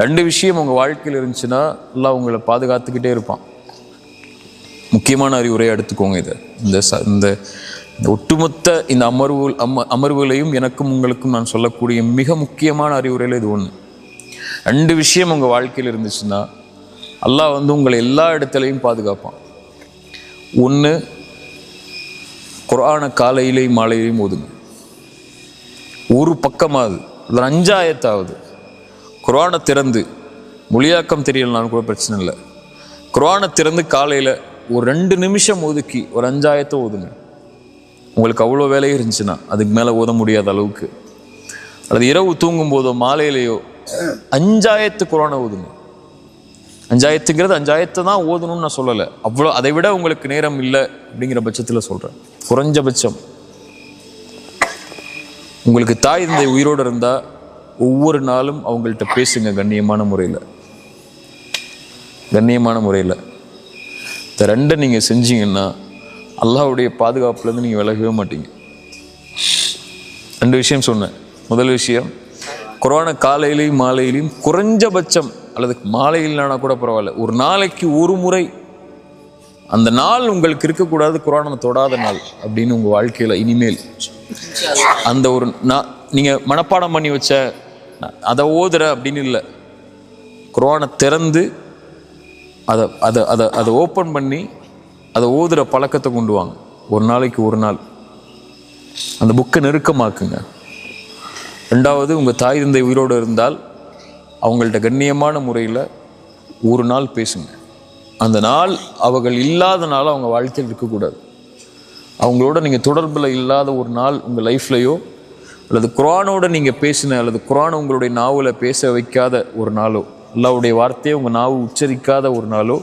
ரெண்டு விஷயம் உங்கள் வாழ்க்கையில் இருந்துச்சுன்னா எல்லாம் உங்களை பாதுகாத்துக்கிட்டே இருப்பான். முக்கியமான அறிவுரையை எடுத்துக்கோங்க இதை. இந்த ச இந்த ஒட்டுமொத்த இந்த அமர்வு அம அமர்வுகளையும் எனக்கும் உங்களுக்கும் நான் சொல்லக்கூடிய மிக முக்கியமான அறிவுரையில் இது ஒன்று ரெண்டு விஷயம் உங்கள் வாழ்க்கையில் இருந்துச்சுன்னா அல்லாஹ் வந்து உங்களை எல்லா இடத்துலையும் பாதுகாப்பான். ஒன்று குரான காலையிலையும் மாலையிலையும் ஓதுங்க. ஒரு பக்கமாவது அதில் அஞ்சாயத்தாவது குரானை திறந்து மொழியாக்கம் தெரியலனாலும் கூட பிரச்சனை இல்லை. குரானை திறந்து காலையில் ஒரு ரெண்டு நிமிஷம் ஒதுக்கி ஒரு அஞ்சாயத்தை ஓதுங்க. உங்களுக்கு அவ்வளோ வேலையும் இருந்துச்சுன்னா அதுக்கு மேலே ஓத முடியாத அளவுக்கு. அல்லது இரவு தூங்கும் போதோ மாலையிலையோ அஞ்சாயத்து குரானை ஓதுங்க. அஞ்சாயத்துங்கிறது அஞ்சாயத்தை தான் ஓதணும்னு நான் சொல்லலை. அவ்வளோ அதை விட உங்களுக்கு நேரம் இல்லை அப்படிங்கிற பட்சத்தில் சொல்கிறேன் குறைஞ்சபட்சம். உங்களுக்கு தாய் இந்த உயிரோடு இருந்தால் ஒவ்வொரு நாளும் அவங்கள்ட்ட பேசுங்க கண்ணியமான முறையில். கண்ணியமான முறையில். இந்த ரெண்டை நீங்கள் செஞ்சீங்கன்னா அல்லாவுடைய பாதுகாப்புலேருந்து நீங்கள் விலகவே மாட்டீங்க. ரெண்டு விஷயம் சொன்னேன். முதல் விஷயம் கொரோனா காலையிலையும் மாலையிலையும் குறைஞ்சபட்சம் அல்லது மாலையிலானா கூட பரவாயில்ல ஒரு நாளைக்கு ஒரு முறை அந்த நாள் உங்களுக்கு இருக்கக்கூடாது குரானை தொடாத நாள் அப்படின்னு உங்கள் வாழ்க்கையில் இனிமேல். அந்த ஒரு நான் நீங்கள் மனப்பாடம் பண்ணி வச்ச அதை ஓதுற அப்படின்னு இல்லை. குரானை திறந்து அதை அதை அதை அதை ஓப்பன் பண்ணி அதை ஓதுற பழக்கத்தை கொண்டு வாங்க. ஒரு நாளைக்கு ஒரு நாள். அந்த புக்கை நெருக்கமாக்குங்க. ரெண்டாவது உங்கள் தாய் தந்தை உயிரோடு இருந்தால் அவங்கள்ட்ட கண்ணியமான முறையில் ஒரு நாள் பேசுங்க. அந்த நாள் அவர்கள் இல்லாத நாள் அவங்க வாழ்க்கையில் இருக்கக்கூடாது. அவங்களோட நீங்கள் தொடர்பில் இல்லாத ஒரு நாள் உங்கள் லைஃப்லையோ அல்லது குரானோட நீங்கள் பேசின அல்லது குரான் உங்களுடைய நாவில் பேச வைக்காத ஒரு நாளோ அல்லாவுடைய வார்த்தையை உங்கள் நாவு உச்சரிக்காத ஒரு நாளோ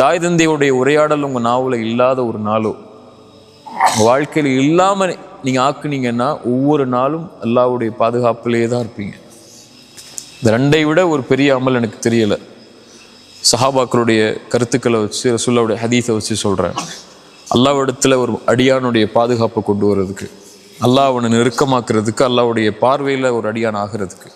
தாய் தந்தையுடைய உரையாடல் உங்கள் நாவில் இல்லாத ஒரு நாளோ வாழ்க்கையில் இல்லாமல் நீங்கள் ஆக்குனீங்கன்னா ஒவ்வொரு நாளும் அல்லாவுடைய பாதுகாப்பிலே தான் இருப்பீங்க. இந்த ரெண்டை விட ஒரு பெரிய அமல் எனக்கு தெரியலை. சஹாபாக்களுடைய கருத்துக்களை வச்சு ரசுல்லாவுடைய ஹதீஸை வச்சு சொல்கிறேன் அல்லாவிடத்தில் ஒரு அடியானுடைய பாதுகாப்பை கொண்டு வர்றதுக்கு. அல்லாஹ் அவனை நெருக்கமாக்குறதுக்கு அல்லாவுடைய பார்வையில் ஒரு அடியான் ஆகிறதுக்கு.